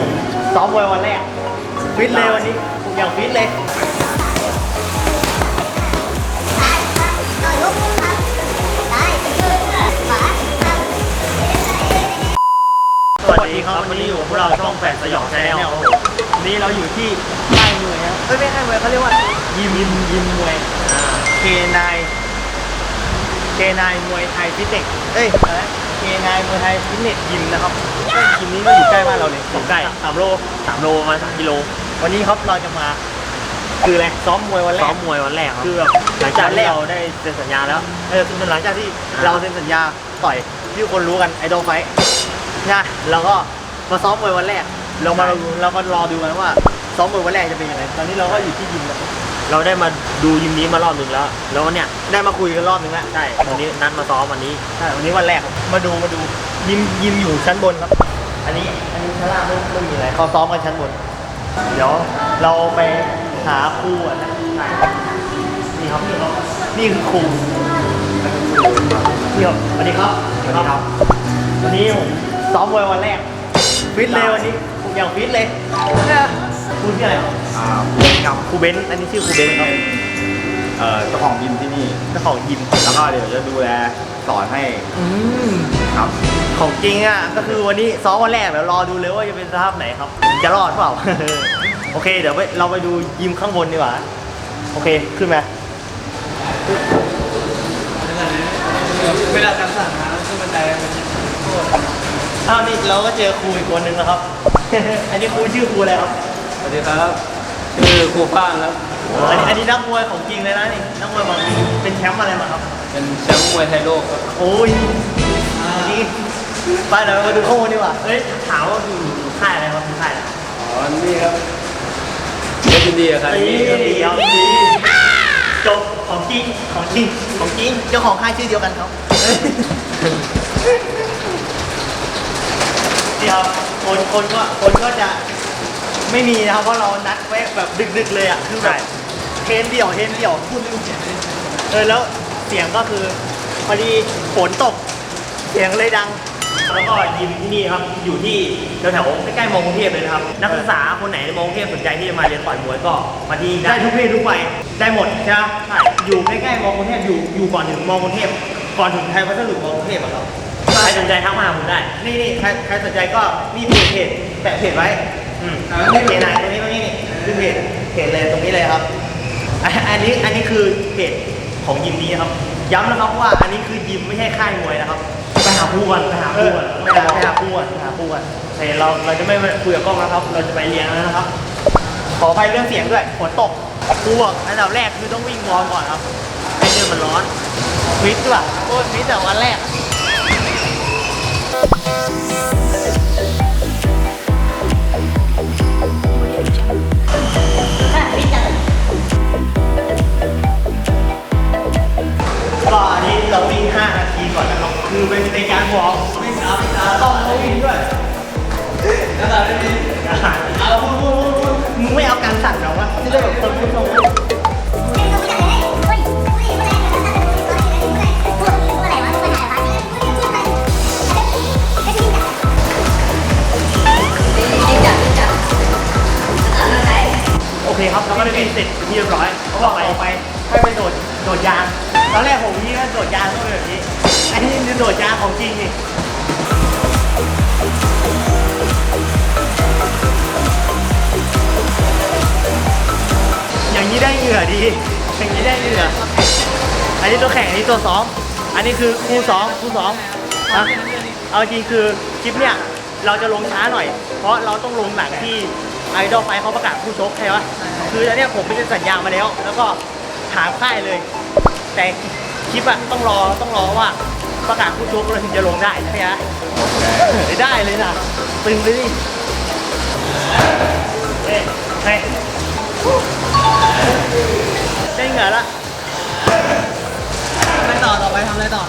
ผมซ้อมมวยวันแรก ฟิตเลยวันนี้อย่างฟิตเลย สวัสดีครับ วันนี้อยู่กับพวกเราช่องแฝดสยองแชนแนลวันนี้เราอยู่ที่ค่ายมวยนะเอ้ยไม่ใช่มวยเขาเรียกว่า ยิมยิมยิมมวยเคนายเคนายมวยไทยฟิตเนสเอ้ยอะไรเคนายมวยไทยฟิตเนสยิมนะครับ ซึ่งยิมนี้ก็อยู่ใกล้บ้านเราเลยอยู่ใกล้สามโลสามโลประมาณสามกิโล วันนี้ครับเราจะมา คืออะไรซ้อมมวยวันแรซ้อกมมวยวันแรกครับคือแบบหลังจากวันแรที่กเราได้เซ็นสัญญาแล้วเออคือหลังจากที่อ่าเราเซ็นสัญญาต่อยที่คนรู้กันไอดอลไฟนะเราก็มาซ้อมมวยวันแรก เรามาดูเราก็รอดูกันว่าซ้อมมวยวันแรกจะเป็นยังไงตอนนี้เราก็อยู่ที่ยิมแล้วเราได้มาดูยิมนี้มารอบหนึ่งแล้ว แล้ววันเนี้ยได้มาคุยกันรอบนึงแล้วใช่วันนี้นัดมาซ้อมวันนี้ใช่วันนี้วันแรกครับมาดูมาดู ยิมยิมอยู่ชั้นบนครับ อันนี้อันนี้ชั้นล่างไม่ไม่มีอะไรเขาซ้อมกันชั้นบน เดี๋ยวเราไปหาครูอะนะใช่นี่ครับนี่ครับนี่คือครูนี่ครับสวัสดีครับสวัสดีครับ วันนี้ผมซ้อมมวยวันแรกฟิตเลยวันนี้อย่างฟิตเลยครูชื่ออะไรครับอ่าเป็นกับครูเบนซ์อันนี้ชื่อครูเบนซ์ครับเอ่อเจ้าของยิมที่นี่เจ้าของยิมแล้วก็เดี๋ยวจะดูแลสอนให้อืมครับ ของจริงอะก็คือวันนี้ซ้อมวันแรกเดี๋ยวรอดูเลยว่าจะเป็นสภาพไหนครับ จะรอดเปล่า โอเค เดี๋ยวไปเราไปดูยิมข้างบนดีกว่า โอเคขึ้นมาเวลาการสั่งหาขึ้นบันไดมันจะโทษอ้าวนี่เราก็เจอครูอีกคนนึงแล้วครับ อันนี้ครูชื่อครูอะไรครับ สวัสดีครับชื่อครูฟ้างครับอันนี้อันนี้นักมวยของจริงเลยนะนี่นักมวยของจริงเป็นแชมป์อะไรมาครับ เป็นแชมป์มวยไทยโลกครับ โอ้ยนี่ ไปเดี๋ยวเรามาดูข้างบนดีกว่าเฮ้ยถามว่าอยู่ค่ายอะไรครับอยู่ค่ายอะไรอ๋อนี่ครับเอสดีอะครับนี่นี่ครับเดี๋ยวดีจบของจริงของจริงของจริงเจ้าของค่ายชื่อเดียวกันครับเดี๋ยวคนคนก็คนก็จะไม่มีนะครับเพราะเรานัดไว้แบบดึกๆเลยอะคือแบบเทรนเดี่ยวเทรนเดี่ยวพูดลืมเสียงเลยเออแล้วเสียงก็คือพอดีฝนตก เสียงเลยดัง แล้วก็ยิมที่นี่ครับ อยู่ที่แถวๆใกล้ๆมอกรุงเทพเลยนะครับ นักศึกษาคนไหนในมอกรุงเทพสนใจที่จะมาเรียนต่อยมวยก็มาที่นี่ได้ได้ทุกเพศทุกวัยได้หมดใช่ไหมใช่อยู่ใกล้ๆมอกรุงเทพอยู่อยู่ก่อนถึงมอกรุงเทพก่อนถึงไทยวัสดุมอกรุงเทพอะครับใครสนใจทักมาหาผมได้ นี่นี่ใครใครสนใจก็นี่เพจเพจแปะเพจไว้ อืมเพจไหนตรงนี้ตรงนี้นี่คือเพจเพจเลยตรงนี้เลยครับอันอันนี้อันนี้คือเพจของยิมนี้ครับ ย้ำนะครับว่าอันนี้คือยิมไม่ใช่ค่ายมวยนะครับไปหาคู่กันไปหาคู่กันไปหาไปหาคู่กันไปหาคู่กันโอเคเราเราจะไม่คุยกับกล้องแล้วครับ เราจะไปเรียนแล้วนะครับ ขอไปเรื่องเสียงด้วยฝนตกครูบอกอันดับแรกคือต้องวิ่งวอร์มก่อนครับให้เดินมันร้อนฟิตด้วยโคตรฟิตแต่วันแรก นนี้ตัวแข่งอันนี้ตัวซ้อม อันนี้คือคู่ซ้อมคู่ซ้อมนะเอาจริงคือคลิปเนี่ยเราจะลงช้าหน่อย เพราะเราต้องลงหลังที่ไอดอลไฟเขาประกาศผู้ชกใช่ปะคืออันเนี้ยผมไปเซ็นสัญญามาแล้ว แล้วก็ถามค่ายเลย แต่คลิปอะต้องรอต้องรอว่าประกาศผู้ชกเราถึงจะลงได้ใช่ไหมฮะได้เลยนะตึงเลยดิเฮ้ยเฮ้ยได้เหงื่อละ ต่อต่อไปทำอะไรต่อ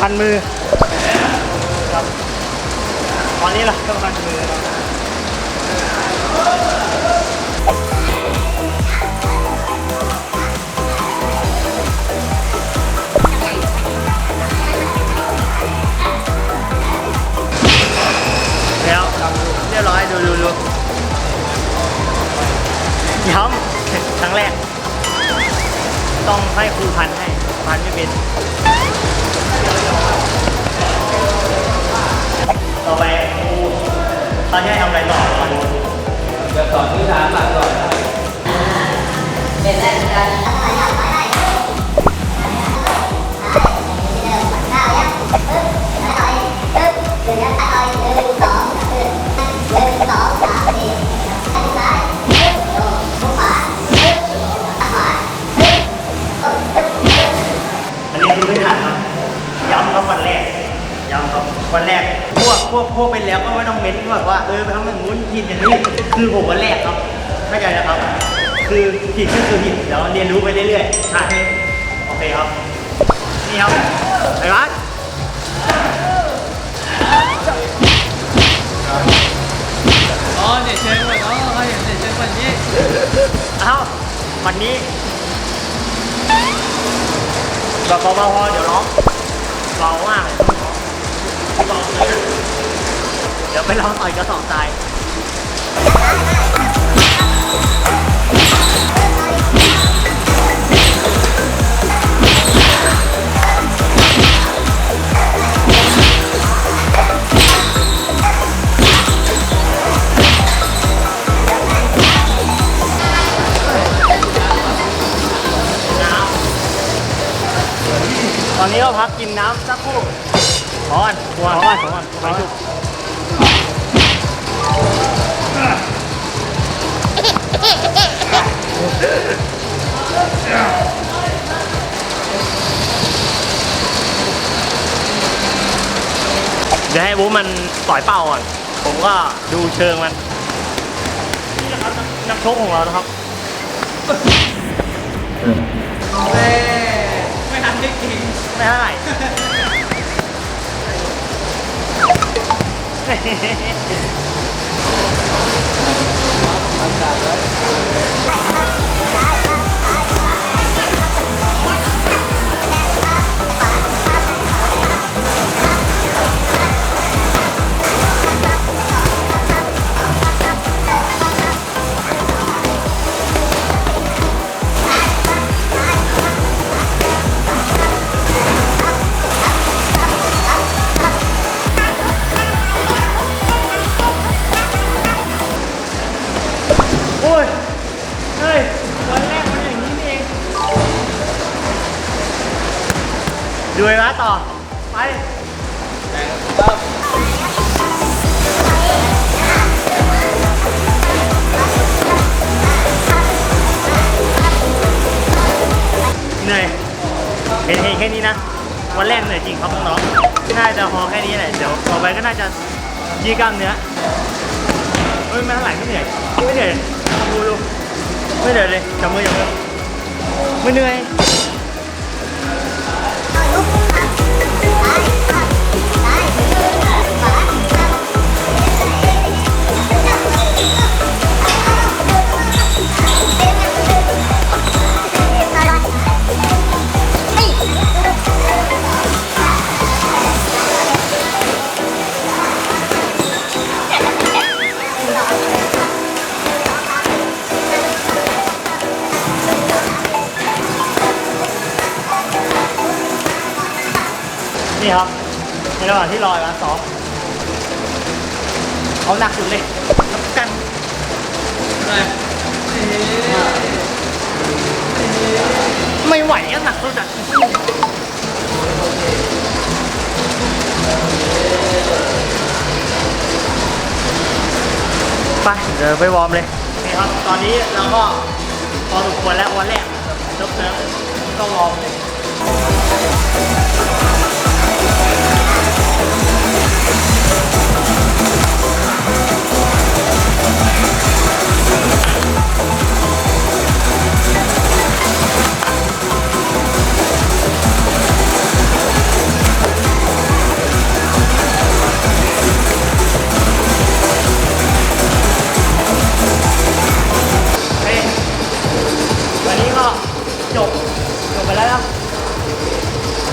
พันมือครับตอนนี้เราก็พันมือแล้วเรียรียบร้อยดูดูดูย้ำครั้งแรก ต้องให้ครูพันให้ พันไม่บินต่อไปูตอนนี้ทำอะไรต่อมาดูจะสอนพื้นฐานหลักก่อนอั อย่างนู้นผิดอย่างนี้คือผมวันแรกครับเข้าใจนะครับ คือผิดก็คือผิดเดี๋ยวเรียนรู้ไปเรื่อยๆใช่โอเคครับ นี่ครับไอ้วัดอ๋อเนี่ยเชิญก่อนอ๋อเขาเห็นเนี่ยเชิญก่อนนี่เอ้าวันนี้แบบเบาๆพอเดี๋ยวร้องเบามากเลยเบาเลยเดี๋ยวไปลองต่อยกระสอบทราย ตอนนี้เราพักกินน้ำสักครู่ขอก่อนขอก่อนขอก่อนขอก่อน เดี๋ยวให้บุ๊มันปล่อยเป้าก่อน ผมก็ดูเชิงมัน นี่นะครับนักชกของเรานะครับเอ้ไม่ทันได้กินไม่เท่าไห ร่ แค่นี้นะ วันแรกเหนื่อยจริงครับน้องๆน่าจะพอแค่นี้แหละเดี๋ยวต่อไปก็น่าจะยืดกล้ามเนื้อเฮ้ยไม่เท่าไหร่ไม่เหนื่อยไม่เหนื่อยดูดูไม่เหนื่อยเลยจับมือจับมือไม่เหนื่อย นี่ครับในระหว่างที่รอการซ้อมเอาหนักสุดเลยรับประกันไปไม่ไหวก็หนักสุดอะไปเดี๋ยวไปวอร์มเลยนี่ครับตอนนี้เราก็พอสมควรแล้ววันแรกจบแล้วก็วอร์มเลย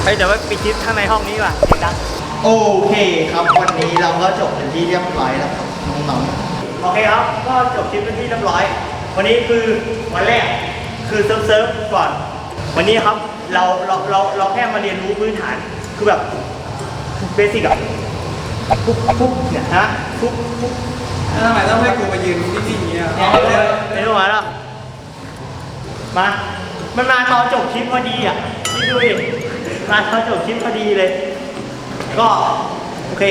เฮ้ยเดี๋ยวไปปิดคลิปข้างในห้องนี้ดีกว่าเสียงดัง โอเคครับวันนี้เราก็จบเป็นที่เรียบร้อยแล้วครับน้องโอเคครับ ก็จบคลิปเป็นที่เรียบร้อย วันนี้คือวันแรกคือเซิร์ฟเซิร์ฟก่อน วันนี้ครับเราเราเราเราแค่มาเรียนรู้พื้นฐาน คือแบบเบสิกอะปุ๊บปุ๊บเนี่ยฮะปุ๊บปุ๊บแล้วทำไมต้องให้กูมายืนนิ่งๆอย่างเงี้ยเอาเลยไม่ต้องมาแล้วมา มันมาตอนจบคลิปพอดีอะนี่ดูดิ มาตอนจบคลิปพอดีเลย ก็โอเค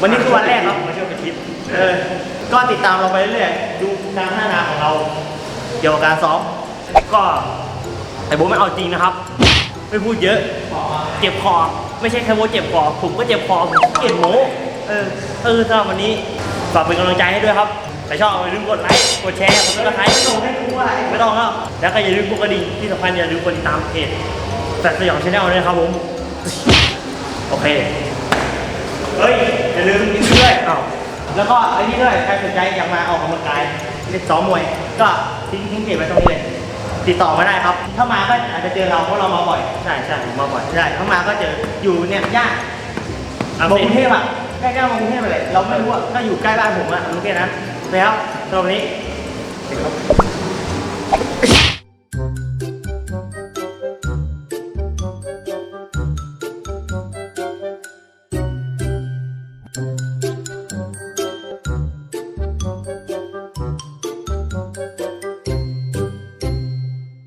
วันนี้คือวันแรกครับมาช่วยเป็นคลิปเออก็ติดตามเราไปเรื่อยๆดูการพัฒนาของเรา เกี่ยวกับการซ้อมก็ไอ้โบทไม่เอาจริงนะครับ ไม่พูดเยอะ เจ็บคอ ไม่ใช่แค่โบทเจ็บคอ ผมก็เจ็บคอ ผมเกลียดโมเออ เออสำหรับวันนี้ฝากเป็นกำลังใจให้ด้วยครับใครชอบอย่าลืมกดไลค์ กดแชร์ กดซับสไครต์ไม่ต้องให้กูอะไรไม่ต้องแล้วแล้วก็อย่าลืมกดกระดิ่งที่สำคัญอย่าลืมกดติดตามเพจ แฟลชสยองชาแนลด้วยนะครับผม โอเค เฮ้ย อย่าลืมกินด้วยอ้าวแล้วก็ไอ้นี่ด้วยใครสนใจอยากมาออกกำลังกายเล่นซ้อมมวย ก็ทิ้งทิ้งเพจไว้ตรงนี้เลยติดต่อมาได้ครับ ถ้ามาก็อาจจะเจอเราเพราะเรามาบ่อย ใช่ใช่ผมมาบ่อย ใช่ถ้ามาก็เจอ อยู่เนี่ยย่านอะมกรุงเทพอะใกล้ๆมากรุงเทพไปเลย เราไม่รู้อะก็อยู่ใกล้บ้านผมอะโอเคนะแล้วสำหรับวันนี้